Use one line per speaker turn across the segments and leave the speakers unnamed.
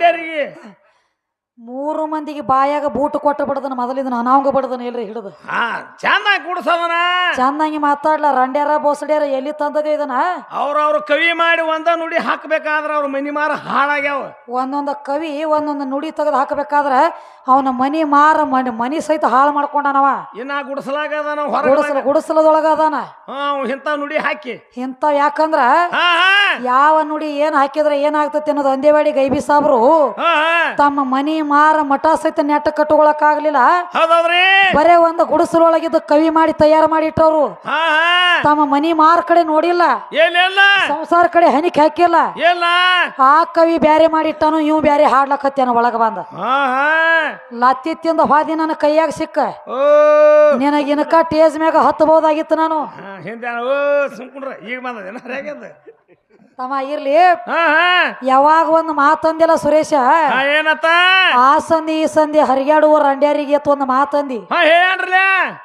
ರಂಡ್ಯಾರಿಗೆ
ಮೂರು ಮಂದಿಗೆ ಬಾಯಾಗ ಬೂಟ್ ಕೊಟ್ಟು ಬಿಡದನ ಮೊದಲಿಂದ ಅನಾವಂಗ ಬಿಡದನ ಇಲ್ರಿ ಹಿಡಿದು.
ಹಾ ಚೆನ್ನಾಗಿ ಕುಡ್ಸದನ?
ಚಂದಂಗಿ ಮಾತಾಡ್ಲ ರಂಡ್ಯಾರ ಬೋಸಡ್ಯಾರ ಎಲ್ಲಿ ತಂದದೆ ಇದನ್ನ?
ಅವ್ರವ್ರ ಕವಿ ಮಾಡಿ ಒಂದ ನುಡಿ ಹಾಕ್ಬೇಕಾದ್ರ ಅವ್ರ ಮನಿ ಮಾರ ಹಾಳಾಗ್ಯಾವ.
ಒಂದೊಂದು ಕವಿ ಒಂದೊಂದು ನುಡಿ ತೆಗೆದು ಹಾಕಬೇಕಾದ್ರ ಅವನ ಮನಿ ಮಾರ ಮನಿ ಮನಿ ಸಹಿತ ಹಾಳು ಮಾಡ್ಕೊಂಡನವ.
ಇನ್ನ ಗುಡಿಸಲಾಗದಾನ ಹೊರ ಹೊರಗೆ
ಗುಡಿಸಲ ಗುಡಿಸಲದೊಳಗ ಅದಾನ
ಹಾ ಇಂಥ ನುಡಿ ಹಾಕಿ.
ಇಂಥವ್ ಯಾಕಂದ್ರ ಯಾವ ನುಡಿ ಏನ್ ಹಾಕಿದ್ರೆ ಏನಾಗ್ತತಿ ಅನ್ನೋದು ಅಂದೇವಾಡಿ ಗೈಬಿ ಸಾಬ್ರು. ತಮ್ಮ ಮನಿ ಮಾರ ಮಠ ಸಹಿತ ನೆಟ್ಟ ಕಟ್ಟುಕೊಳಕ್ ಆಗ್ಲಿಲ್ಲ
ಹೌದೌದ್ರಿ?
ಬರೇ ಒಂದು ಗುಡಿಸಲೊಳಗಿದ್ದು ಕವಿ ಮಾಡಿ ತಯಾರು ಮಾಡಿ ಇಟ್ಟವ್ರು. ತಮ್ಮ ಮನಿ ಮಾರ ಕಡೆ ನೋಡಿಲ್ಲ. ಸಂಸಾರ ಕಡೆ ಹನಿಕ್ ಹಾಕಿಲ್ಲ. ಆ ಕವಿ ಬ್ಯಾರೆ ಮಾಡಿಟ್ಟಾನು ಇವ್ ಬ್ಯಾರೆ ಹಾಡ್ಲಕತ್ಯಾನ ಒಳಗ ಬಂದ. ಲತ್ತಿ ತಿಂದ ಹಾದಿ ನನ್ನ ಕೈಯಾಗ ಸಿಕ್ಕ. ನಿನಗಿನಕ ಟೇಜ್ ಮ್ಯಾಗ ಹತ್ತಬಹುದಾಗಿತ್ತು ನಾನು.
ಈಗ ಬಂದ
ತಮ್ಮ ಇರ್ಲಿ.
ಹಾ ಹಾ.
ಯಾವಾಗ ಒಂದು ಮಾತಂದಿಲ್ಲ ಸುರೇಶ?
ಹಾ ಏನತ್ತ?
ಆ ಸಂಧಿ ಈ ಸಂದಿ ಹರಿಗಾಡುವ ರಂಡ್ಯಾರಿಗೆ ಎತ್ತು ಒಂದು ಮಾತಂದಿ
ಹಾ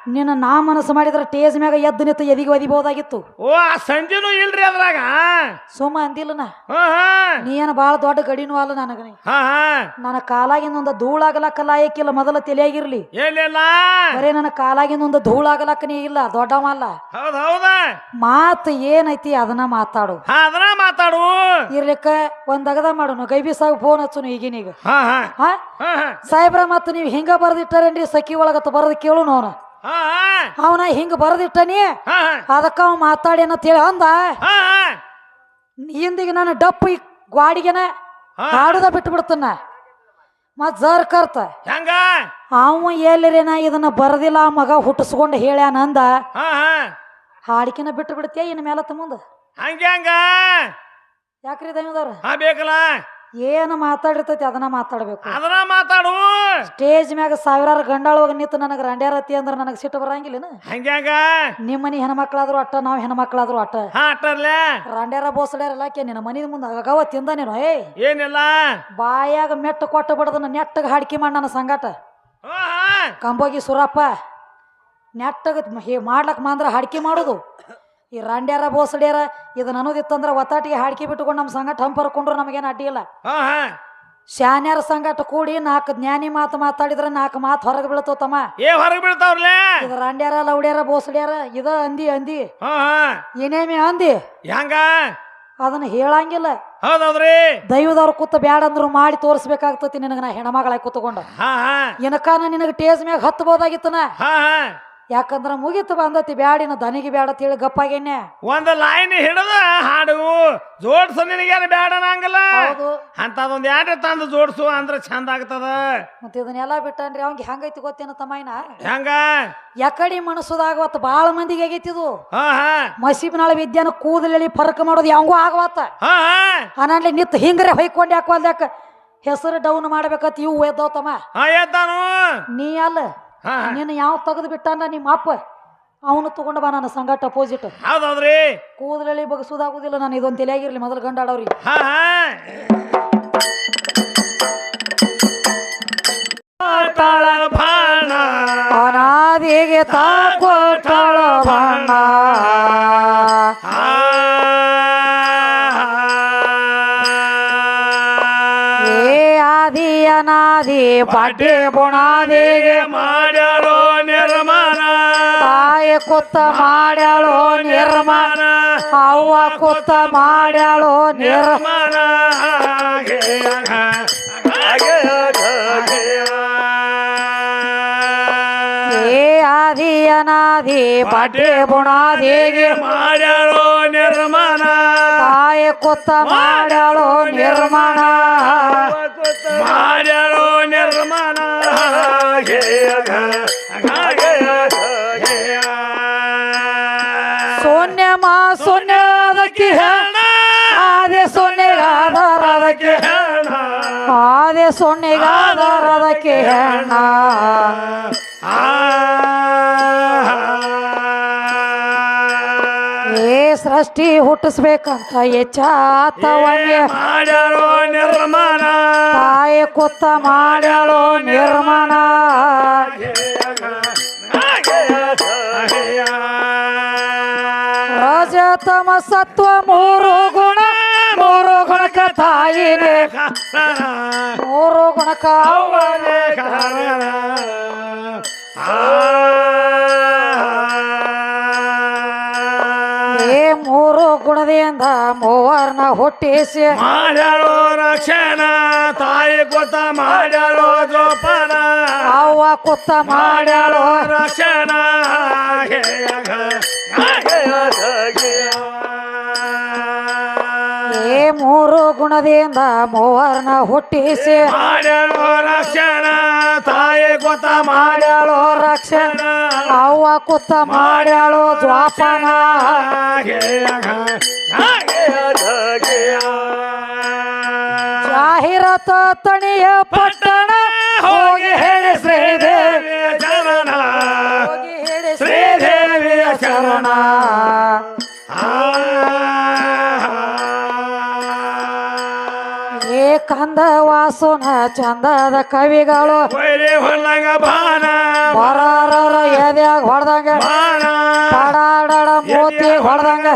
ನಿನ್ನ ನಾ ಮನಸ್ಸು ಮಾಡಿದ್ರೆ ಟೇಜ್ ಮ್ಯಾಗ ಎದ್ದು ನಿಂತು ಎದಿಗೆ ಒದಿಬಹುದಾಗಿತ್ತು.
ಓ ಆ ಸಂಜೆನೂ ಇಲ್ರಿ ಅದ್ರಾಗ.
ಸುಮ್ಮ ಅಂದಿಲ್ಲ
ಹಾ ಹಾ.
ನೀ ಏನ ಭಾಳ ದೊಡ್ಡ ಗಡಿನೂ ಅಲ್ಲ ನನಗ ನೀ.
ಹಾ ಹಾ.
ನನ್ನ ಕಾಲಾಗಿಂದ ಒಂದು ಧೂಳಾಗಲಕ್ಕ ಲಾಯಕ್ಕಿಲ್ಲ ಮೊದಲ ತಲೆಯಾಗಿರ್ಲಿ.
ಏನಿಲ್ಲ
ಬರೇ ನನ್ನ ಕಾಲಾಗಿಂದ ಒಂದು ಧೂಳಾಗಲಕ್ಕ ನೀ ಇಲ್ಲ ದೊಡ್ಡವ ಅಲ್ಲ.
ಹೌದ್ ಹೌದ.
ಮಾತು ಏನೈತಿ ಅದನ್ನ ಮಾತಾಡು.
ಹಾ ಮಾತಾಡು.
ಇರ್ಲಿಕ್ಕ ಒಂದ್ ಅಗದ ಮಾಡೋನು ಗೈಬಿ ಸಾಗ ಫೋನ್ ಹಚ್ಚುನು ಈಗಿನೀಗ.
ಹಾ ಹಾ.
ಹಾ?
ಹಾ ಹಾ.
ಸಾಹೇಬ್ರ ಮತ್ತ ನೀವು ಹಿಂಗ ಬರ್ದಿಟ್ಟಾರೇನ್ರಿ? ಸಖಿ ಒಳಗತ್ತ ಬರದ್ ಕೇಳು ಅವನ.
ಹಾ
ಅವನ ಹಿಂಗ ಬರ್ದಿಟ್ಟನಿ?
ಹಾ
ಅದಕ್ಕ ಅವ ಮಾತಾಡಿ ಹೇಳಿ ಅಂದ.
ಹಾ ಹಾ.
ಹಿಂದಿಗೆ ನಾನು ಡಪ್ಪು ಈ ಗ್ವಾಡಿಗೆನ
ಹಾ.
ಹಾಡುದ ಬಿಟ್ಟು ಬಿಡ್ತನ ಮತ್ ಜರ್ ಕರ್ತ.
ಹೆಂಗ?
ಅವ ಎಲ್ಲಿರೇನ ಇದನ್ನ ಬರದಿಲ್ಲ ಆ ಮಗ ಹುಟ್ಟಿಸ್ಕೊಂಡು ಹೇಳ್ಯಾನಂದ
ಹಾ ಹಾ.
ಹಾಡಿಕೆನ ಬಿಟ್ಟು ಬಿಡ್ತೀಯ ಇನ್ ಮೇಲತ್ತ ಮುಂದ
ಹಂಗೆ ಹಂಗ?
ಯಾಕ್ರಿ ದೈವದವ್ರ
ಹಾ ಬೇಕಲ್ಲ?
ಏನು ಮಾತಾಡಿರ್ತೈತಿ ಅದನ್ನ ಮಾತಾಡ್ಬೇಕು.
ಅದನ್ನ ಮಾತಾಡು.
ಸ್ಟೇಜ್ ಮ್ಯಾಗ ಸಾವಿರಾರು ಗಂಡಾಳವಾಗ ನಿಂತು ನನಗೆ ರಂಡ್ಯಾರತಿ ಅಂದ್ರೆ ನನಗೆ ಸಿಟ್ಟು ಬರಂಗಿಲ್ಲ
ಹಂಗೆ ಹಂಗ?
ನಿಮ್ಮ ಮನಿ ಹೆಣ್ಮಕ್ಳಾದ್ರು ಅಟ್ಟ ನಾವು ಹೆಣ್ಮಕ್ಳಾದ್ರು ಅಟ್ಟ.
ಅಟ್ಟರ್ಲೆ.
ರಂಡ್ಯಾರ ಬೋಸಡ್ಯಾರ ಕೆ ನಿನ್ನ ಮನಿ ಮುಂದೆ ಅಗವ ತಿಂದ ನೀನು ಏಯ್
ಏನಿಲ್ಲ.
ಬಾಯಾಗ ಮೆಟ್ಟ ಕೊಟ್ಟು ಬಿಡದನ್ನ ನೆಟ್ಟಗೆ ಹಾಡ್ಕಿ ಮಾಡಿ ನನ್ನ ಸಂಗಾಟ. ಕಂಬೋಗಿ ಸುರಪ್ಪ ನೆಟ್ಟಗೆ ಮಾಡ್ಲಕ್ ಮಾಂದ್ರ ಹಾಡ್ಕಿ ಮಾಡೋದು. ಈ ರಾಂಡ್ಯಾರ ಬೋಸಡ್ಯಾರ ಇದನ್ನ ಅನ್ನೋದಿತ್ತಂದ್ರ ಒತ್ತಾಟಿಗೆ ಹಾಡ್ಕಿ ಬಿಟ್ಕೊಂಡು ನಮ್ಮ ಸಂಗಟ ಹಂಪರ್ಕೊಂಡ್ರು ನಮಗೇನು ಅಡ್ಡಿ ಇಲ್ಲ.
ಹಾ ಹಾ.
ಶಾನ್ಯಾರ ಸಂಗಟ ಕೂಡಿ ನಾಲ್ಕು ಜ್ಞಾನಿ ಮಾತು ಮಾತಾಡಿದ್ರೆ ನಾಲ್ಕು ಮಾತು ಹೊರಗೆ ಬೀಳ್ತಾವ ತಮ್ಮ.
ಏ ಹೊರಗೆ ಬೀಳ್ತಾವ್ರಲೆ
ಇದು ರಾಂಡ್ಯಾರ ಲೌಡ್ಯಾರ ಬೋಸಡ್ಯಾರ ಇದ ಅಂದಿ ಅಂದಿ.
ಹಾ ಹಾ.
ಏನೇಮಿ ಅಂದಿ?
ಹೆಂಗ?
ಅದನ್ನ ಹೇಳಂಗಿಲ್ಲ.
ಹೌದೌದ್ರಿ?
ದೈವದವ್ರ ಕೂತ ಬ್ಯಾಡ ಅಂದ್ರು ಮಾಡಿ ತೋರಿಸ್ಬೇಕಾಗ್ತತಿ ನಿನಗ ನಾ ಹೆಣ್ಮಗಳಾಗಿ ಕೂತ್ಕೊಂಡು.
ಹಾ ಹಾ.
ನಿನಗೆ ಟೇಜ್ ಮ್ಯಾಗ ಹತ್ತಬೋದಾಗಿತ್ತನ
ಹಾ ಹಾ.
ಯಾಕಂದ್ರ ಮುಗಿತು ಬಂದತಿ ಬ್ಯಾಡಿನ ದನಿಗೆ ಬ್ಯಾಡ ತಿಳಿ ಗಪ್ಪಾಗೇನೆ.
ಒಂದ್ ಲೈನ್ ಹಿಡದ ಹಾಡು. ಜೋಡ್ಸು ನಿನಗೇನು ಬ್ಯಾಡ ನಂಗಲ್ಲ
ಅಂತ
ಅಂತದೊಂದ್ ಎರಡು ತಂದು ಜೋಡ್ಸು ಅಂದ್ರ ಚಂದ ಆಗ್ತದ.
ಮತ್ತೆ ಇದನ್ನೆಲ್ಲ ಬಿಟ್ಟನ್ರಿ ಅವಂಗೆ ಹೆಂಗೈತಿ ಗೊತ್ತೇನ ತಮ್ಮಯ್ಯನ
ಹೆಂಗ?
ಯಾಕಡಿ ಮನಸ್ಸುದಾಗ ಅವತ್ತು ಬಾಳ ಮಂದಿಗೆ ಆಗೈತಿದು
ಹಾ ಹಾ.
ಮಸೀಬ್ನಾಳ ವಿದ್ಯಾನ ಕೂದಲೆಳಿ ಫರ್ಕ್ ಮಾಡೋದು ಯಾವಂಗೂ ಆಗವತ್ತ.
ಹಾ ಹಾ.
ನಿತ್ ಹಿಂಗ್ರೆ ಹೊಯ್ಕೊಂಡ್ಯಾಕ ಯಾಕ ಹೆಸರು ಡೌನ್ ಮಾಡ್ಬೇಕತ್ ಇವು ಎದ್ದೋ ತಮ್ಮ.
ಹಾ ಎದ್ದಾನು.
ನೀ ಅಲ್ಲ.
ಹಾ ಹಾ.
ನೀನು ಯಾವ ತೆಗೆದು ಬಿಟ್ಟಾನ ನಿಮ್ಮ ಅಪ್ಪ? ಅವನು ತಗೊಂಡ ಬಾ ನನ್ನ ಸಂಗಟ ಅಪೋಸಿಟ್
ಹೌದೌದ್ರಿ.
ಕೂದಲಲ್ಲಿ ಬಗಸುದಾಗುದಿಲ್ಲ ನಾನು ಇದೊಂದು ತಲೆಯಾಗಿರ್ಲಿ ಮೊದಲು ಗಂಡಾಡವ್ರಿ.
ಹಾ ಹಾ.
ಅನಾದಿಗೆ ತಾಕೊಟ್ಟಳ ಬಣ್ಣ ಪಾಟಿ ಬುಣಾದಿಗೆ
ಮಾಡ್ಯಾಳೋ ನಿರ್ಮಾಣ.
ತಾಯಿ ಕುತ್ತ ಮಾಡ್ಯಾಳೋ ನಿರ್ಮಾಣ. ಅವ್ವ ಕುತ್ತ ಮಾಡ್ಯಾಳೋ ನಿರ್
ನಿರ್ಮಾಣ.
ಅನಾದಿ ಪಾಟಿ ಬುಣಾದಿಗೆ
ಮಾಡ್ಯಾಳೋ ನಿರ್ಮಾಣ.
ತಾಯಿ ಕುತ್ತ ಮಾಡ್ಯಾಳೋ ನಿರ್ಮಾಣ.
ಮಾಡ್ಯಾರೋ ಹಾಗೆ
ಶೂನ್ಯ ಮಾ ಶೂನ್ಯದಕ್ಕೆ
ಹೇಳ.
ಆದೆ ಸೊನ್ನೆಗಾದರದಕ್ಕೆ
ಹೇಳ.
ಆದೆ ಸೊನ್ನೆಗಾದರದಕ್ಕೆ ಹೆಣ್ಣ ಏ ಸೃಷ್ಟಿ ಹುಟ್ಟಿಸ್ಬೇಕಂತ ಎಚ್ಚಾತವನ್ನೇ.
ಮಾಡ್ಯಾರೋ ನಿರ್ಮಾಣ
ತಾಯಿ ಕುತ್ತ ಮಾಡ್ಯಾಳೋ ನಿರ್ಮಾಣ ರಜತಮ ಸತ್ವ ಮೂರು ಗುಣ. ಮೂರು ಗುಣಕ ತಾಯಿನೇ ಮೂರು ಗುಣಕ
ಅವನೇ. ಕಾರಣ.
ಗುಣದಿಂದ ಮೂವರ್ನ ಹುಟ್ಟಿಸಿ.
ಮಾಡ್ಯಾಳೋ ರಕ್ಷಣ ತಾಯಿ ಕೊತ್ತ ಮಾಡ್ಯಾಳೋ ಜೋಪಾನ.
ಅವ್ವ ಕುತ್ತ ಮಾಡ್ಯಾಳೋ.
ರಕ್ಷಣ.
ಮೂರು ಗುಣದಿಂದ ಮೂವರ್ನ ಹುಟ್ಟಿಸಿ.
ಮಾಡ್ಯಾಳೋ ರಕ್ಷಣ ತಾಯಿ ಕೊತ್ತ ಮಾಡ್ಯಾಳೋ
ರಕ್ಷಣ. ಅವ್ವ ಕುತ್ತ ಮಾಡ್ಯಾಳು ಜ್ವಾಪನ ಜಾಹೀರಾತ ತಣಿಯ ಪಟ್ಟಣ. ಹೋಗಿ ಹೇಳಿ ಶ್ರೀದೇವಿ
ಚರಣ
ಹೋಗಿ ಹೇಳಿ
ಶ್ರೀದೇವಿಯ ಚರಣ
ಕಂದ ವಾಸುನ ಚಂದದ ಕವಿಗಳು.
ಹೊಲ್ಲಂಗ ಬಾಣ.
ಬರಾರರ ಎದ್ಯಾಗ ಹೊಡ್ದಂಗ?
ಬಾಣ.
ಮೂತಿ ಮೋತಿ ಹೊಡ್ದಂಗ?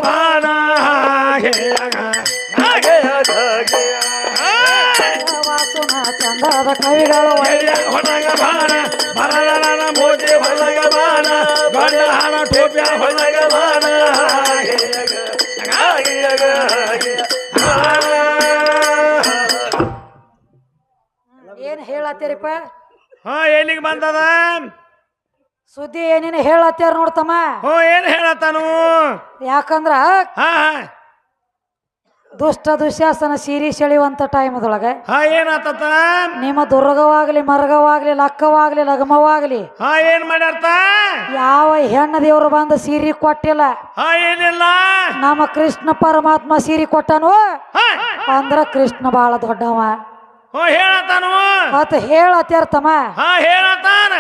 ವಾಸುನ ಚಂದದ ಕವಿಗಳು.
ಹೊಲ್ಲಂಗ ಬಾಣ. ಬರಲನ ಮೋದಿ ಹೊಲ್ಲಂಗ ಬಾಣ. ಗಂಡ ಹಣ ಟೋಪ್ಯ ಹೊಲ್ಲಂಗ ಬಾಣ.
ಹೇಳತ್ತೀರಿಪ್ಪ
ಹಾ ಎಲ್ಲಿಗೆ ಬಂದದ?
ಸುದ್ದಿ ಏನೇನು ಹೇಳತ್ತೀರ ನೋಡ್ತಮ್ಮ
ಹ್ಞೂ ಏನು ಹೇಳತ್ತಾನು?
ಯಾಕಂದ್ರ
ಹಾ ಹಾ.
ದುಷ್ಟ ದುಶ್ಯಾಸನ ಸೀರಿ ಸೆಳೆಯುವಂತ ಟೈಮದೊಳಗೆ
ಹಾ
ನಿಮ್ಮ ದುರ್ಗವಾಗ್ಲಿ ಮರಗವಾಗ್ಲಿ ಲಕ್ಕವಾಗ್ಲಿ ಲಗಮವಾಗ್ಲಿ
ಹಾ ಏನ್ ಮಾಡ್ಯಾರ್ತ?
ಯಾವ ಹೆಣ್ಣ ದೇವ್ರು ಬಂದು ಸೀರೆ ಕೊಟ್ಟಿಲ್ಲ
ಹಾ ಏನಿಲ್ಲ?
ನಮ್ಮ ಕೃಷ್ಣ ಪರಮಾತ್ಮ ಸೀರೆ ಕೊಟ್ಟನು
ಹಾ.
ಅಂದ್ರ ಕೃಷ್ಣ ಬಾಳ ದೊಡ್ಡವ. ಮತ್ ಹೇಳತ್ತೀರ್ತಮ್ಮ
ಹಾ ಹೇಳತ್ತಾನ.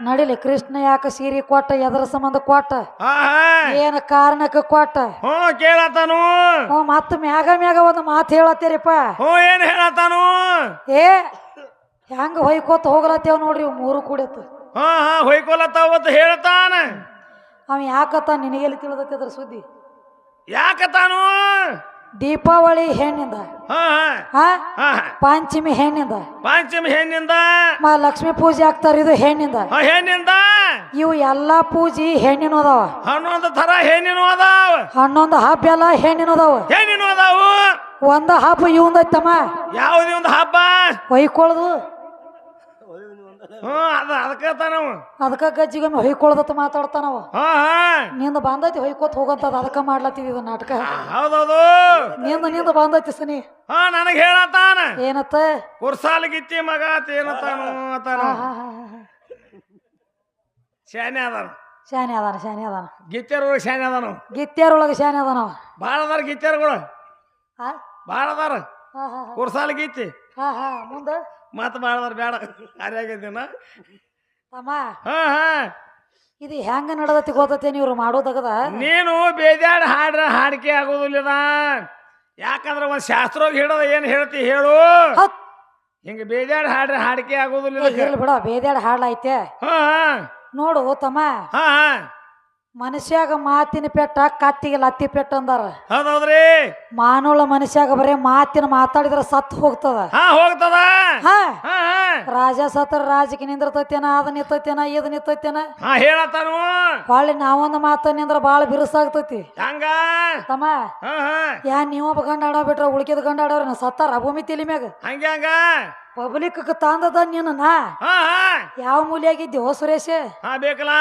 ನಡಿಲಿ ಕೃಷ್ಣ ಯಾಕ ಸೀರೆ ಕೊಟ್ಟ ಎದರ ಸಂಬಂಧ ಕೊಟ್ಟ?
ಹಾ ಹಾ.
ಏನ ಕಾರಣಕ್ಕೆ ಕೊಟ್ಟ?
ಹ್ಞೂ ಕೇಳತಾನು
ಹ್ಞೂ ಮತ್ತ ಮ್ಯಾಗ ಮ್ಯಾಗ ಒಂದು ಮಾತು ಹೇಳತ್ತೀರಿಪ್ಪ.
ಹ್ಞೂ ಏನ್ ಹೇಳತಾನು
ಏ ಹೆಂಗ ಹೊಯ್ಕೋತ ಹೋಗ್ಲತ್ತೇವ್ ನೋಡ್ರಿ ಇವ್ ಮೂರು ಕೂಡಿತ್ತು.
ಹಾ ಹಾ ಹೊಯ್ಕೊಲತ್ತ ಅವತ್ತು ಹೇಳ್ತಾನ
ಅವ ಯಾಕತ್ತ ನಿನಗೆಲ್ಲಿ ತಿಳಿದತ್ತೆ ಅದ್ರ ಸುದ್ದಿ?
ಯಾಕತ್ತಾನು
ದೀಪಾವಳಿ ಹೆಣ್ಣಿಂದ.
ಹಾ ಹಾ.
ಹಾ?
ಹಾ ಹಾ.
ಪಂಚಮಿ ಹೆಣ್ಣಿಂದ.
ಪಂಚಮಿ ಹೆಣ್ಣಿಂದ?
ಮಾ ಲಕ್ಷ್ಮಿ ಪೂಜೆ ಆಗ್ತಾರ ಇದು ಹೆಣ್ಣಿಂದ.
ಹಾ ಹೆಣ್ಣಿಂದ?
ಇವು ಎಲ್ಲಾ ಪೂಜಿ ಹೆಣ್ಣಿನ ಅದಾವ.
ಹನ್ನೊಂದು ತರ ಹೆಣ್ಣಿನ ಅದಾವ.
ಹನ್ನೊಂದು ಹಬ್ಬ ಎಲ್ಲ ಹೆಣ್ಣಿನ ಅದಾವ.
ಹೆಣ್ಣಿನ ಅದಾವು.
ಒಂದ ಹಬ್ಬ ಇವಂದೈತಮ್ಮ.
ಯಾವುದೇ ಒಂದು ಹಬ್ಬ?
ಹೊಯ್ಕೊಳ್ದು.
ಹ್ಞೂ ಅದ ಅದಕ್ಕೆ ತಾನವು
ಅದಕ್ಕ ಗಜ್ಜಿಗೊಮ್ಮೆ ಹೊಯ್ಕೊಳ್ದತ್ತ ಮಾತಾಡ್ತಾನವ
ಹಾ ಹಾ.
ನಿಂದ ಬಂದೈತಿ ಹೊಯ್ಕೋತ ಹೋಗಂತದ ಅದಕ್ಕ ಮಾಡ್ಲತ್ತೀವಿ ಇದು ನಾಟಕ.
ಹೌದೌದು.
ನಿಂದ ನಿಂದ ಬಂದೈತಿ ಸನಿ.
ಹಾ ನನಗೆ ಹೇಳತ್ತಾನ.
ಏನತ್ತ?
ಕುರ್ಸಾಲ್ ಗಿತ್ತಿ ಮಗ ಆತ ಏನತ್ತಾನು ಅತ್ತಾನ
ಹಾ, ಹಾ.
ಶಾನೆ ಅದಾನ.
ಶಾನೆ ಅದಾನ ಶಾನೆ ಅದಾನ.
ಗಿಚ್ಚರ್ ಶಾನೆ ಅದಾನ
ಗಿತ್ಯಾರೊಳಗೆ ಶಾನೆ ಅದಾನವ
ಭಾಳ ಅದಾರ ಗಿಚ್ಚರ್ಗಳು
ಹಾ
ಭಾಳ ಅದಾರ.
ಹಾ ಹಾ
ಕುರ್ಸಾಲ್ ಗಿಚ್ಚಿ
ಹಾ ಹಾ ಮುಂದ?
ಮತ್ತೆ ಮಾಡಿದ್ರೆ ಬೇಡ ಅರಿಯಾಗಿದ್ದೀನ
ತಮ್ಮ
ಹಾ ಹಾ.
ಇದು ಹೆಂಗ ನಡದತಿ ಗೊತ್ತತೆ ನೀವು ಮಾಡೋದಗದ
ನೀನು ಬೇಜಾಡ್ ಹಾಡ್ರ ಹಾಡಿಕೆ ಆಗೋದಿಲ್ಲ ಯಾಕಂದ್ರೆ ಒಂದು ಶಾಸ್ತ್ರೋಗಿ ಹಿಡದ ಏನು ಹೇಳ್ತಿ ಹೇಳು.
ಹಿಂಗ
ಹಿಂಗೆ ಬೇಜಾಡ್ ಹಾಡ್ರ ಹಾಡಿಕೆ ಆಗೋದಿಲ್ಲ
ಇರ್ಲಿ ಬಿಡ ಬೇದ್ಯಾಡ ಹಾಡ್ಲೈತೆ
ಹಾ.
ನೋಡು ತಮ್ಮ.
ಹಾ ಹಾ.
ಮನುಷ್ಯಾಗ ಮಾತಿನ ಪೆಟ್ಟ ಕತ್ತಿಗೆ ಲತ್ತಿ ಪೆಟ್ಟ ಅಂದಾರ.
ಹೌದೌದ್ರಿ?
ಮಾನವಳ ಮನುಷ್ಯಾಗ ಬರೇ ಮಾತಿನ ಮಾತಾಡಿದ್ರ ಸತ್ತು ಹೋಗ್ತದ.
ಹಾ ಹೋಗ್ತದ?
ಹಾ. ರಾಜ ಸತ್ರ ರಾಜಕೀಯ ನಿಂದಿರ್ತೈತೇನ ಅದ ನಿಂತೈತೇನ ಇದ್ ನಿಂತೈತೇನ?
ಹಾ ಹೇಳತ್ತಾನು.
ಹೊಳ್ಳಿ ನಾವೊಂದು ಮಾತ ನಿಂದ್ರ ಬಾಳ ಬಿರುಸಾಗ್ತೈತಿ.
ಹಂಗ?
ತಮ್ಮ ಯಾ ನೀವೊಬ್ಬ ಗಂಡ ಆಡೋ ಬಿಟ್ರ ಉಳ್ಕಿದ ಗಂಡ ಆಡೋರ ಸತ್ತಾರ ಭೂಮಿ ತಿಳಿ ಮ್ಯಾಗ.
ಹಂಗೆ ಹಂಗ?
ಪಬ್ಲಿಕ್ ತಂದದ ನೀನು ನಾ ಯಾವ ಮೂಲಿಯಾಗಿದ್ದೀವೋ ಸುರೇಶ?
ಹಾ ಬೇಕಲ್ಲ?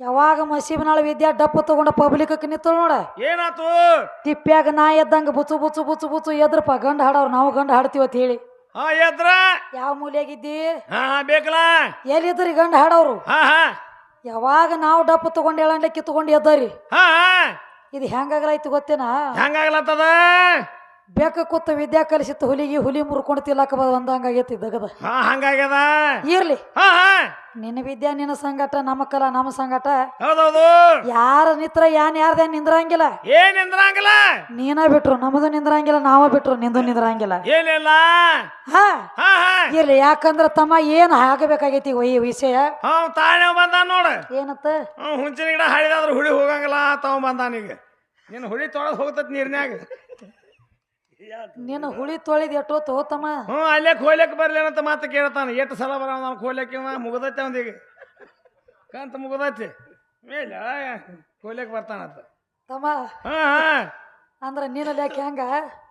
ಯಾವಾಗ ಮಸೀಬನಾಳ ವಿದ್ಯಾ ಡಪ್ಪು ತಗೊಂಡ ಪಬ್ಲಿಕ್ ನಿಂತಳು ನೋಡ?
ಏನಾತು?
ತಿಪ್ಪ್ಯಾಗ ನಾ ಎದ್ದಂಗ ಬುಚ್ಚು ಬುಚ್ಚು ಬುಚ್ಚು ಬುಚ್ಚು ಎದ್ರಪ್ಪ ಗಂಡ ಹಾಡವ್ರು ನಾವು ಗಂಡ ಅಂತ ಹೇಳಿ.
ಹಾ ಎದ್ರ?
ಯಾವ ಮೂಲೆಯಾಗಿದ್ದಿ?
ಹಾ ಬೇಕಲ್ಲ?
ಎಲ್ಲಿದ್ರಿ ಗಂಡ ಹಾಡವ್ರು?
ಹಾ ಹಾ.
ಯಾವಾಗ ನಾವು ಡಪ್ಪು ತಗೊಂಡು ಹೇಳಂಡೆ ಕಿತ್ಕೊಂಡು ಎದ್ದರಿ?
ಹಾ
ಇದು ಹೆಂಗಾಗಲೈತಿ ಗೊತ್ತೇನಾ?
ಹೆಂಗಾಗ್ಲತ್ತದ?
ಬೆಕ್ಕ ಕೂತ ವಿದ್ಯಾ ಕಲಿಸಿತ್ತು ಹುಲಿಗೆ ಹುಲಿ ಮುರ್ಕೊಂಡು ತಿಲ್ಲಕ ಬಂದಂಗಾಗೈತಿ ದಗದ.
ಹಾ ಹಂಗಾಗ್ಯದ?
ಇರ್ಲಿ.
ಹಾ ಹಾ.
ನಿನ್ನ ವಿದ್ಯಾ ನಿನ್ನ ಸಂಗಟ ನಮ್ಮ ಕಲ ನಮ್ಮ ಸಂಗಟ
ಹೌದೌದು.
ಯಾರ ನಿತ್ರ ಯಾನ್ ಯಾರ್ದೇ ನಿಂದ್ರಂಗಿಲ್ಲ.
ಏನ್ ನಿಂದ್ರಂಗಿಲ್ಲ?
ನೀನ ಬಿಟ್ರು ನಮ್ಮದು ನಿಂದ್ರಂಗಿಲ್ಲ ನಾವ ಬಿಟ್ರು ನಿಂದು ನಿಂದ್ರಂಗಿಲ್ಲ.
ಏನಿಲ್ಲ
ಹಾ.
ಹಾ ಹಾ.
ಇರ್ಲಿ ಯಾಕಂದ್ರ ತಮ್ಮ ಏನ್ ಆಗಬೇಕಾಗೈತಿ ಈ ವಿಷಯ?
ಹಾ ತಾಳೆ ಬಂದ ನೋಡ.
ಏನತ್ತ?
ಹುಂಚಿನ ಗಿಡ ಹಾಡಿದಾದ್ರ ಹುಳಿ ಹೋಗಂಗಿಲ್ಲ ತಗೊಂಡ್ ಬಂದಾನೀಗ ನಿನ್ನ ಹುಳಿ ತೊಳೆದು ಹೋಗ್ತತ್ ನೀರ್ನ್ಯಾಗ.
ನಿನ್ನ ಹುಳಿ ತೊಳಿದ ಎಷ್ಟೋ ತೋತಮ್ಮ
ಹ್ಞೂ ಅಲ್ಲೇ ಕೋಲ್ಯಕ್ಕೆ ಬರ್ಲೇನಂತ ಮಾತು ಕೇಳ್ತಾನೆ. ಎಷ್ಟು ಸಲ ಬರ ನಾನು ಇವ? ಮುಗ್ದೈತೆ ಅವನಿಗೆ. ಕಂತ ಮುಗ್ದೈತಿ. ಮೇಲೆ ಕೋಲ್ಯಕ್ಕೆ ಬರ್ತಾನಂತ.
ತಮ್ಮ
ಹಾಂ ಹಾಂ.
ಅಂದ್ರ ನಿನ್ನ ಲೆಕ್ಕ ಹೆಂಗ?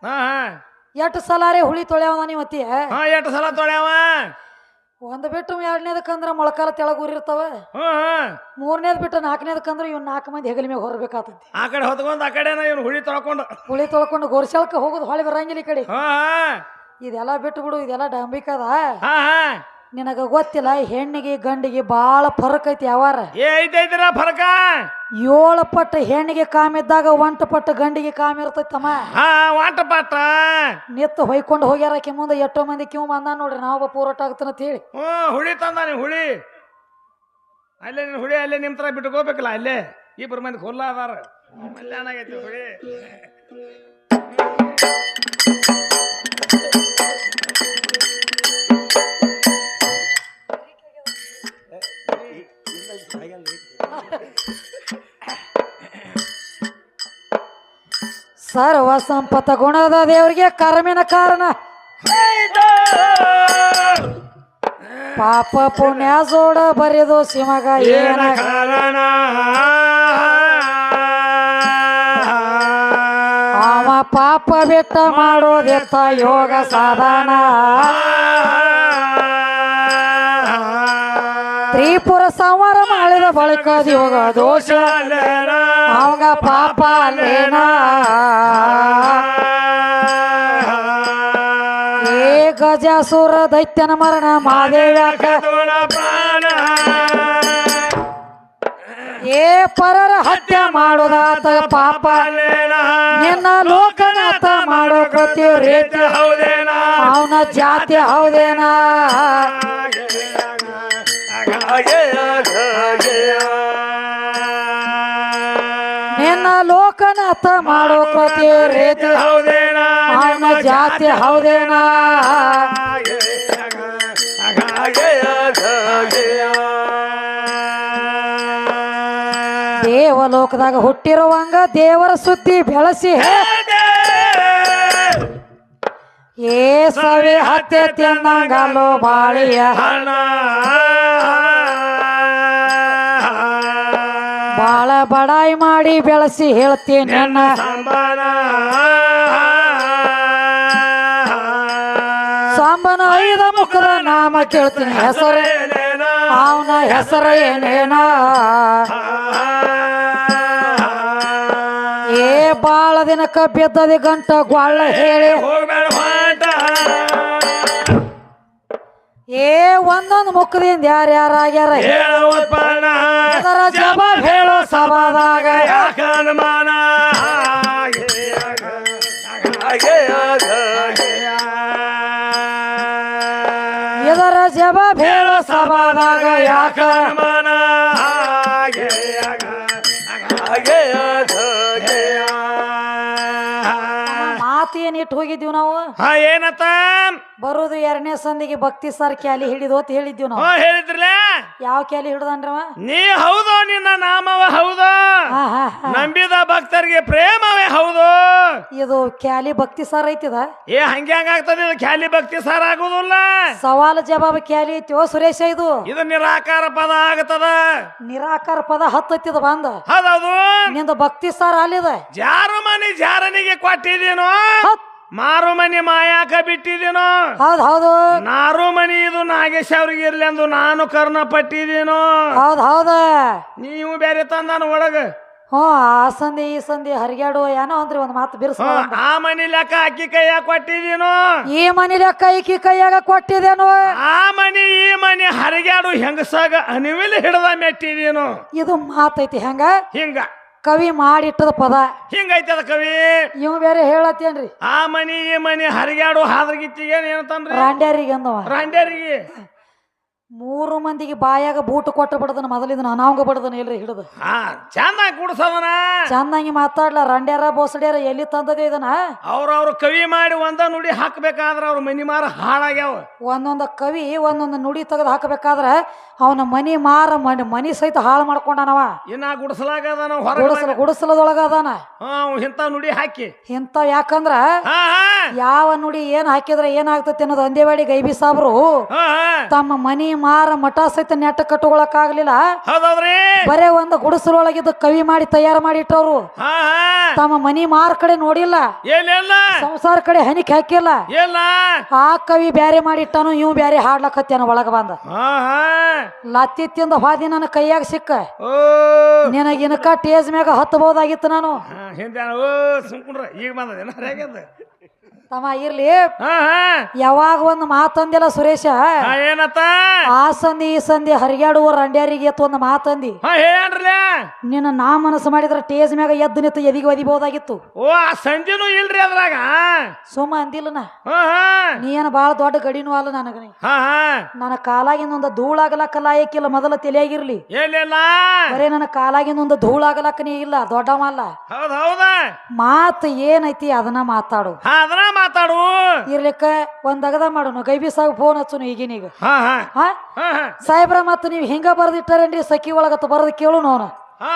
ಹಾಂ ಹಾಂ.
ಎಷ್ಟು ಸಲಾರೆ ಹುಳಿ ತೊಳ್ಯಾವ ನೀವತ್ತಿ
ಹಾಂ ಎಷ್ಟು ಸಲ ತೊಳ್ಯಾವ?
ಒಂದ್ ಬಿಟ್ಟು ಎರಡನೇದಕ್ಕಂದ್ರ ಮೊಳಕಾಲ
ತೆಳಗೂರಿರ್ತಾವ
ಮೂರನೇದ್ ಬಿಟ್ಟು ನಾಲ್ಕನೇದಕ್ಕಂದ್ರ ಇವ್ ನಾಲ್ಕು ಮಂದಿ ಹೆಗಲ ಮ್ಯಾಗ ಹೊರಬೇಕಾಗ್ತೈತಿ
ಆ ಕಡೆ ಹೊತ್ಕೊಂಡು ಆ ಕಡೆ ಇವನು ಹುಳಿ ತೊಳ್ಕೊಂಡು.
ಹುಳಿ ತೊಳ್ಕೊಂಡು ಗೋರ್ಸಲ್ಕ ಹೋಗುದು ಹೊಳಿ ಬರಂಗಿಲ್ಲ ಈ ಕಡೆ. ಇದೆಲ್ಲ ಬಿಟ್ಟು ಬಿಡು ಇದೆಲ್ಲ ಡಾಂಬಿಕದ. ನಿನಗ ಗೊತ್ತಿಲ್ಲ ಹೆಣ್ಣಿಗೆ ಗಂಡಿಗೆ ಬಹಳ ಫರಕ್ ಐತಿ ಯಾವಾರ?
ಏ ಐತೈತಿರ ಫರಕ?
ಏಳು ಪಟ್ಟು ಹೆಣ್ಣಿಗೆ ಕಾಮಿದ್ದಾಗ ಒಂಟ ಪಟ್ಟು ಗಂಡಿಗೆ ಕಾಮ ಇರ್ತೈತಮ್ಮ.
ಹಾ ವಾಟ ಪಾಟ
ನಿತ್ತು ಹೊಯ್ಕೊಂಡು ಹೋಗ್ಯಾರ ಆಕಿ ಮುಂದೆ ಎಷ್ಟೋ ಮಂದಿ ಕಿವ್ ಬಂದ ನೋಡ್ರಿ ನಾವು ಪೂರಟ ಅಂತ ಹೇಳಿ.
ಹ್ಞೂ ಹುಳಿ ತಂದಾನೆ ಹುಳಿ. ಅಲ್ಲೇ ನೀನು ಹುಳಿ ಅಲ್ಲೇ ನಿಮ್ಮ ತರ ಬಿಟ್ಕೋಬೇಕಲ್ಲ ಅಲ್ಲೇ. ಇಬ್ಬರು ಮಂದಿ ಹುಲ್ಲ ಅದಾರ. ಕಲ್ಯಾಣ ಆಗೈತಿ ಹುಳಿ.
ಸರ್ವ ಸಂಪತ ಗುಣದ ದೇವರಿಗೆ ಕರ್ಮಿನ ಕಾರಣ. ಪಾಪ ಪುಣ್ಯ ಜೋಡ ಬರೆದು ಸಿಮಗ ಏನ
ಕಾರಣ?
ಅವ ಪಾಪ ಬಿಟ್ಟ ಮಾಡೋದೆತ್ತ ಯೋಗ ಸಾಧನ. ತ್ರಿಪುರ ಸಂವಾರ ಮಾಡಿದ ಬಳಿಕ ಇವಾಗ ದೋಷ. ಅವಾಗ ಪಾಪ ಅಲ್ಲೇನ? ಏ ಗಜಾಸುರ ದೈತ್ಯನ ಮರಣ
ಮಾದೇವ
ಏ ಪರರ ಹತ್ಯೆ ಮಾಡೋದಾತ ಪಾಪ. ನಿನ್ನ ಲೋಕನಾಥ ಮಾಡೋ ಪ್ರತಿ ರೀತಿ
ಹೌದೇನಾ?
ಅವನ ಜಾತಿ ಹೌದೇನಾ? ನಿನ್ನ ಲೋಕನಾಥ ಮಾಡೋ ಕೃತಿ ರೀತಿ
ಹೌದೇನಾ?
ಅವನ ಜಾತಿ ಹೌದೇನಾ? ದೇವಲೋಕದಾಗ ಹುಟ್ಟಿರುವಂಗ ದೇವರ ಸುದ್ದಿ ಬೆಳೆಸಿ ಏ ಸವಿ ಹತ್ತೆ ತಿನ್ನಂಗಲೋ ಬಾಳಿಯ.
ಹಣ.
ಬಡಾಯಿ ಮಾಡಿ ಬೆಳೆಸಿ ಹೇಳ್ತೀನಿ ನನ್ನ
ಸಂಬಾನ.
ಸಾಂಬನ ಐದ ಮುಖದ ನಾಮ ಕೇಳ್ತೀನಿ. ಹೆಸರು ಅವನ ಹೆಸರು ಏನೇನ? ಏ ಬಾಳ ದಿನಕ್ಕ ಬಿದ್ದದಿ ಗಂಟ ಗ್ವಾಳ ಹೇಳಿ. ಏ ಒಂದೊಂದು ಮುಖದಿಂದ ಯಾರ್ಯಾರಾಗ್ಯಾರ
ಹೇಳ ಉತ್ಪನ್ನ
ಅದರ ಜವಾಬ್ ಹೇಳೋ ಸಭಾದಾಗ.
ಯಾಕ ಅನುಮಾನ?
ಇದರ ಜವಾಬ್ ಹೇಳೋ ಸಭಾದಾಗ. ಯಾಕ
ಹನುಮಾನ
ಮಾತು ಏನ್ ಇಟ್ಟು ಹೋಗಿದ್ದೀವಿ ನಾವು?
ಹಾ ಏನತ್ತ?
ಬರೋದು ಎರಡನೇ ಸಂದಿಗೆ ಭಕ್ತಿ ಸರ್ ಕ್ಯಾಲಿ ಹಿಡಿದು ಅಂತ ಹೇಳಿದ್ವಿ ನಾವು.
ಹ್ಞೂ ಹೇಳಿದ್ರಲ್ಲ
ಯಾವ ಕ್ಯಾಲಿ ಹಿಡ್ದನ್ರವ
ನೀ ಹೌದು ನಿನ್ನ ನಾಮವ ಹೌದು?
ಹಾ ಹಾ ಹಾ.
ನಂಬಿದ ಭಕ್ತರಿಗೆ ಪ್ರೇಮವೇ ಹೌದು?
ಇದು ಕ್ಯಾಲಿ ಭಕ್ತಿ ಸರ್ ಐತಿದ?
ಏ ಹಂಗೆ ಹಂಗಾಗ್ತದೆ ಇದು ಖ್ಯಾಲಿ ಭಕ್ತಿ ಸಾರ ಆಗುದಿಲ್ಲ.
ಸವಾಲು ಜವಾಬ್ ಕ್ಯಾಲಿ ಐತಿವೋ ಸುರೇಶ ಇದು?
ಇದು ನಿರಾಕಾರ ಪದ ಆಗ್ತದ.
ನಿರಾಕಾರ ಪದ ಹತ್ತೈತಿದ ಬಂದ?
ಹೌದೌದು.
ನಿಂದ ಭಕ್ತಿ ಸಾರ್ ಅಲ್ಲಿದೆ.
ಜಾರು ಮನಿ ಜಾರನಿಗೆ ಕೊಟ್ಟಿದ್ದೀನೋ?
ಹತ್.
ಮಾರು ಮನಿ ಮಾಯಾಕ ಬಿಟ್ಟಿದ್ದೀನೋ?
ಹೌದ್ ಹೌದು.
ನಾರು ಮನಿ ಇದು ನಾಗೇಶ್ ಅವ್ರಿಗೆ ಇರ್ಲಿ ಅಂದು ನಾನು ಕರ್ಣ ಪಟ್ಟಿದ್ದೀನೋ
ಹೌದ್ ಹೌದ.
ನೀವು ಬೇರೆ ತಂದಾನ ಒಳಗ?
ಹ್ಞೂ ಆ ಸಂದಿ ಈ ಸಂಧಿ ಹರಿಗಾಡು ಏನೋ ಅಂದ್ರಿ ಒಂದ್ ಮಾತು ಬಿರ್ಸ
ಹ್ಮ್, ಆ ಮನಿ ಲೆಕ್ಕ ಅಕ್ಕಿ ಕೈಯಾಗ ಕೊಟ್ಟಿದ್ದೀನೋ?
ಈ ಮನಿ ಲೆಕ್ಕ ಈಕಿ ಕೈಯಾಗ ಕೊಟ್ಟಿದೇನು
ಆ ಮನಿ ಈ ಮನಿ ಹರಿಗಾಡು ಹೆಂಗಸಾಗ ಅನಿವಿಲ್ ಹಿಡ್ದ ಮೆಟ್ಟಿದೀನು
ಇದು ಮಾತೈತಿ ಹೆಂಗ?
ಹಿಂಗ.
ಕವಿ ಮಾಡಿಟ್ಟದ ಪದ.
ಹಿಂಗೈತದ ಕವಿ.
ಇವ್ ಬೇರೆ ಹೇಳತ್ತೇನ್ರಿ?
ಆ ಮನಿ ಈ ಮನಿ ಹರಿಗಾಡು ಹಾದ್ರಗಿತ್ತಿಗೆ ಏನಂತಂದ್ರಿ?
ರಾಂಡ್ಯಾರಿಗೆ ಅಂದವ.
ರಾಂಡ್ಯಾರಿಗೆ.
ಮೂರು ಮಂದಿಗೆ ಬಾಯಾಗ ಬೂಟ್ ಕೊಟ್ಟು ಬಿಡದನ ಮೊದಲಿದನ ಅನಾವಂಗ ಬಿಡದನ ಇಲ್ರಿ ಹಿಡಿದು.
ಹಾ ಚೆನ್ನಾಗಿ ಕೂಡ್ಸದನ
ಚಂದಂಗಿ ಮಾತಾಡ್ಲ ರಂಡ್ಯಾರ ಬೋಸಡ್ಯಾರ ಎಲ್ಲಿ ತಂದದೆ ಇದನ್ನ.
ಅವ್ರವ್ರ ಕವಿ ಮಾಡಿ ಒಂದ ನುಡಿ ಹಾಕ್ಬೇಕಾದ್ರ ಅವ್ರ ಮನಿ ಮಾರ ಹಾಳಾಗ್ಯಾವ.
ಒಂದೊಂದು ಕವಿ ಒಂದೊಂದು ನುಡಿ ತೆಗೆದು ಹಾಕಬೇಕಾದ್ರ ಅವನ ಮನಿ ಮಾರ ಮನಿ ಮನಿ ಸಹಿತ ಹಾಳು ಮಾಡ್ಕೊಂಡನವ.
ಇನ್ನ ಗುಡಿಸಲಾಗದ ಅದಾನ ಹೊರಗೆ
ಗುಡಿಸಲ ಗುಡಿಸಲದೊಳಗ ಅದಾನ
ಇಂಥ ನುಡಿ ಹಾಕಿ.
ಇಂತ ಯಾಕಂದ್ರ ಯಾವ ನುಡಿ ಏನ್ ಹಾಕಿದ್ರೆ ಏನಾಗ್ತತಿ ಅನ್ನೋದು ಅಂದೇವಾಡಿ ಗೈಬಿ ಸಾಬ್ರು ತಮ್ಮ ಮನಿ ಮಾರ ಮಠ ಸಹಿತ ನೆಟ್ಟ ಕಟ್ಟುಕೊಳಕ್ ಆಗ್ಲಿಲ್ಲ
ಹೌದೌದ್ರಿ?
ಬರೇ ಒಂದು ಗುಡಿಸಲೊಳಗಿದ್ದು ಕವಿ ಮಾಡಿ ತಯಾರು ಮಾಡಿ ಇಟ್ಟವ್ರು. ತಮ್ಮ ಮನಿ ಮಾರ ಕಡೆ ನೋಡಿಲ್ಲ.
ಏನಿಲ್ಲ
ಸಂಸಾರ ಕಡೆ ಹನಿಕ್ ಹಾಕಿಲ್ಲ.
ಇಲ್ಲ.
ಆ ಕವಿ ಬ್ಯಾರೆ ಮಾಡಿಟ್ಟನು ಇವ್ ಬ್ಯಾರೆ ಹಾಡ್ಲಕತ್ಯಾನ ಒಳಗ ಬಂದ. ಲತ್ತಿ ತಿಂದ ಹಾದಿ ನನ್ನ ಕೈಯಾಗ ಸಿಕ್ಕ. ನಿನಗಿನಕ ಟೇಜ್ ಮ್ಯಾಗ ಹತ್ತಬಹುದಾಗಿತ್ತು ನಾನು.
ಹಿಂದೆ ಈಗ ಬಂದ
ತಮ್ಮ ಇರ್ಲಿ.
ಹಾ ಹಾ.
ಯಾವಾಗ ಒಂದು ಮಾತಂದಿಲ್ಲ ಸುರೇಶ?
ಹಾ ಏನತ್ತ?
ಆ ಸಂದಿ ಈ ಸಂದಿ ಹರಿಗಾಡುವ ರಂಡ್ಯಾರಿಗೆ ಎತ್ತು ಒಂದು ಮಾತಂದಿ
ಹಾ
ನಿನ್ನ ನಾ ಮನಸ್ಸು ಮಾಡಿದ್ರೆ ಟೇಜ್ ಮ್ಯಾಗ ಎದ್ದು ನಿಂತು ಎದಿಗೆ ಒದಿಬಹುದಾಗಿತ್ತು.
ಓ ಆ ಸಂಜೆನೂ ಇಲ್ರಿ ಅದ್ರಾಗ.
ಸುಮ್ಮ ಅಂದಿಲ್ಲ
ನಾ ಹಾ.
ನೀ ಏನು ಭಾಳ ದೊಡ್ಡ ಗಡಿನೂ ಅಲ್ಲ ನನಗ ನೀ.
ಹಾ ಹಾ.
ನನ್ನ ಕಾಲಾಗಿಂದ ಒಂದು ಧೂಳಾಗಲಕ್ಕ ಲಾಯಕ್ಕಿಲ್ಲ ಮೊದಲ ತಲೆಯಾಗಿರ್ಲಿ.
ಎಲ್ಲಿಲ್ಲ
ಬರೇ ನನ್ನ ಕಾಲಾಗಿಂದ ಒಂದು ಧೂಳಾಗಲಕ್ಕ ನೀ ಇಲ್ಲ ದೊಡ್ಡವ ಅಲ್ಲ.
ಹೌದ್ ಹೌದ.
ಮಾತು ಏನೈತಿ ಅದನ್ನ ಮಾತಾಡು.
ಹಾ ಮಾತಾಡು.
ಇರ್ಲಿಕ್ಕ ಒಂದ್ ಅಗದ ಮಾಡೋಣ ಗೈಬಿ ಸಾಗ ಫೋನ್ ಹಚ್ಚುನು ಈಗಿನೀಗ
ಈಗ. ಹಾ
ಹಾ.
ಹಾ? ಹಾ
ಸಾಹೇಬ್ರ ಮತ್ತ ನೀವು ಹಿಂಗ ಬರ್ದಿಟ್ಟಾರೇನ್ರಿ? ಸಖಿ ಒಳಗ ಬರದ್ ಕೇಳು ಅವನ.
ಹಾ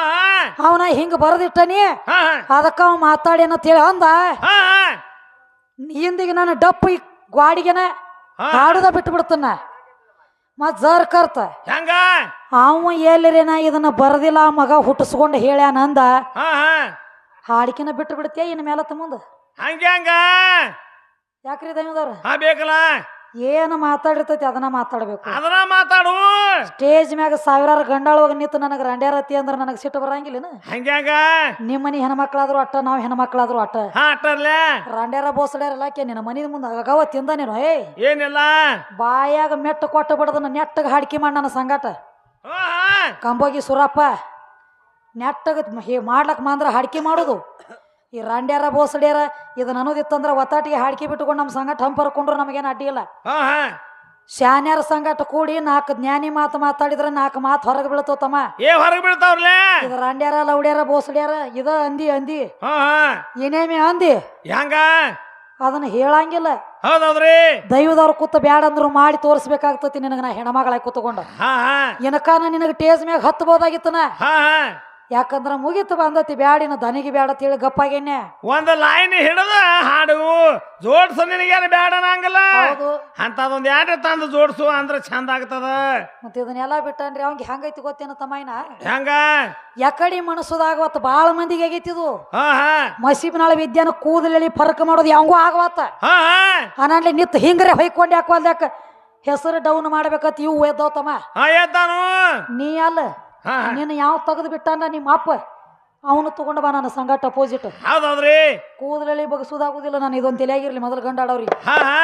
ಅವನ ಹಿಂಗ ಬರ್ದಿಟ್ಟನಿ?
ಹಾ
ಅದಕ್ಕ ಅವ ಮಾತಾಡಿ ಹೇಳಿ ಅಂದ?
ಹಾ ಹಾ.
ಹಿಂದಿಗೆ ನಾನು ಡಪ್ಪು ಈ ಗ್ವಾಡಿಗೆನ ಹಾಡದ ಬಿಟ್ಟು ಬಿಡ್ತನ ಮತ್ ಜರ್ ಕರ್ತ.
ಹೆಂಗ?
ಅವ ಎಲ್ಲಿರೇನ ಇದನ್ನ ಬರದಿಲ್ಲ ಆ ಮಗ ಹುಟ್ಟಿಸ್ಕೊಂಡು ಹೇಳ್ಯಾನಂದ
ಹಾ ಹಾ.
ಹಾಡಿಕೆನ ಬಿಟ್ಟು ಬಿಡ್ತೀಯ ಇನ್ ಮೇಲತ್ತ ಮುಂದ
ಹಂಗೆ ಹಂಗ?
ಯಾಕ್ರಿ ದೈವದವ್ರ
ಹಾ ಬೇಕಲ್ಲ?
ಏನು ಮಾತಾಡಿರ್ತೈತಿ ಅದನ್ನ ಮಾತಾಡ್ಬೇಕು.
ಅದನ್ನ ಮಾತಾಡು.
ಸ್ಟೇಜ್ ಮ್ಯಾಗ ಸಾವಿರಾರು ಗಂಡಾಳವಾಗ ನಿಂತು ನನಗೆ ರಂಡ್ಯಾರತಿ ಅಂದ್ರೆ ನನಗೆ ಸಿಟ್ಟು ಬರಂಗಿಲ್ಲ
ಹಂಗ್ಯಾಂಗ ಹಂಗ?
ನಿಮ್ಮ ಮನಿ ಹೆಣ್ಮಕ್ಳಾದ್ರು ಅಟ್ಟ ನಾವು ಹೆಣ್ಮಕ್ಳಾದ್ರು ಅಟ್ಟ.
ಹಾ ಅಟ್ಟರ್ಲೆ.
ರಂಡ್ಯಾರ ಬೋಸಡ್ಯಾರಲ್ಲಾಕೆ ನಿನ್ನ ಮನಿ ಮುಂದೆ ಅಗವ ತಿಂದ ನೀನು ಏ
ಏನಿಲ್ಲ.
ಬಾಯಾಗ ಮೆಟ್ಟು ಕೊಟ್ಟು ಬಿಡದನ್ನ ನೆಟ್ಟಗೆ ಹಾಡ್ಕಿ ಮಾಡಿ ನನ್ನ ಸಂಗಾಟ.
ಹಾ ಹಾ
ಕಂಬೋಗಿ ಸುರಪ್ಪ ನೆಟ್ಟಗ ಹೇ ಮಾಡ್ಲಕ್ ಮಾಂದ್ರ ಹಾಡ್ಕಿ ಮಾಡೋದು. ಈ ರಾಂಡ್ಯಾರ ಬೋಸಡ್ಯಾರ ಇದನ್ನ ಅನ್ನೋದಿತ್ತಂದ್ರ ಒತ್ತಾಟಿಗೆ ಹಾಡ್ಕಿ ಬಿಟ್ಕೊಂಡು ನಮ್ಮ ಸಂಗಟ ಹಂಪರ್ಕೊಂಡ್ರು ನಮಗೇನು ಅಡ್ಡಿ ಇಲ್ಲ.
ಹಾ ಹಾ.
ಶಾನ್ಯಾರ ಸಂಗಟ ಕೂಡಿ ನಾಲ್ಕು ಜ್ಞಾನಿ ಮಾತು ಮಾತಾಡಿದ್ರೆ ನಾಲ್ಕು ಮಾತು ಹೊರಗೆ ಬೀಳ್ತಾವ ತಮ್ಮ.
ಏ ಹೊರಗೆ ಬೀಳ್ತಾವ್ರಲೇ
ಇದು ರಾಂಡ್ಯಾರ ಲೌಡ್ಯಾರ ಬೋಸಡ್ಯಾರ ಇದ ಅಂದಿ ಅಂದಿ.
ಹಾ ಹಾ.
ಏನೇಮಿ ಅಂದಿ?
ಹೆಂಗ?
ಅದನ್ನ ಹೇಳಂಗಿಲ್ಲ.
ಹೌದೌದ್ರಿ?
ದೈವದವ್ರ ಕೂತ ಬ್ಯಾಡ ಅಂದ್ರು ಮಾಡಿ ತೋರಿಸ್ಬೇಕಾಗ್ತತಿ ನಿನಗ ನಾ ಹೆಣ್ಮಗಳಾಗಿ ಕೂತ್ಕೊಂಡು.
ಹಾ ಹಾ.
ನಿನಗ ಟೇಜ್ ಮ್ಯಾಗ ಹತ್ತಬೋದಾಗಿತ್ತನ
ಹಾ ಹಾ.
ಯಾಕಂದ್ರ ಮುಗಿತು ಬಂದತಿ ಬ್ಯಾಡಿನ ದನಿಗೆ ಬ್ಯಾಡ ತಿಳಿ ಗಪ್ಪಾಗೇನೆ
ಒಂದ್ ಲೈನ್ ಹಿಡದ ಹಾಡು ಜೋಡ್ಸು ನಿನಗೇನು ಬ್ಯಾಡ ನಂಗಲ್ಲ
ಅಂತ
ಅಂತದೊಂದ್ ಎರಡು ತಂದು ಜೋಡ್ಸು ಅಂದ್ರ ಚಂದ ಆಗ್ತದ.
ಮತ್ತೆ ಇದನ್ನೆಲ್ಲ ಬಿಟ್ಟನ್ರಿ ಅವ್ಗೆ ಹೆಂಗೈತಿ ಗೊತ್ತೇನ ತಮ್ಮಯ್ಯನ?
ಹೆಂಗ?
ಯಾಕಡಿ ಮನಸ್ಸುದಾಗವತ್ತ ಬಾಳ ಮಂದಿಗೆ ಆಗೈತಿದು.
ಹಾ ಹಾ.
ಮಸೀಬ್ನಾಳ ವಿದ್ಯಾನ ಕೂದಲಲ್ಲಿ ಫರಕ್ ಮಾಡೋದು ಯಾವಂಗೂ ಆಗವತ್ತ.
ಹಾ ಹಾ.
ಅನಾಡ್ಲಿ ನಿತ್ ಹಿಂಗ್ರೆ ಹೊಯ್ಕೊಂಡು ಯಾಕೆ ಹೆಸರು ಡೌನ್ ಮಾಡ್ಬೇಕತ್ ಇವು ಎದ್ದವ್ ತಮ್ಮ.
ಹಾ ಎದ್ದಾನು.
ನೀ ಅಲ್ಲ. ನಿನ್ನ ಯಾವ ತೆಗೆದು ಬಿಟ್ಟಾನ ನಿಮ್ಮ ಅಪ್ಪ? ಅವನು ತಗೊಂಡ ಬಾ ನನ್ನ ಸಂಗಟ ಅಪೋಸಿಟ್
ಹೌದೌದ್ರಿ.
ಕೂದಲಲ್ಲಿ ಬಗಸುದಾಗುದಿಲ್ಲ ನಾನು ಇದೊಂದು ತಲೆಯಾಗಿರ್ಲಿ ಮೊದಲು ಗಂಡಾಡವ್ರಿ
ಹಾ ಹಾ.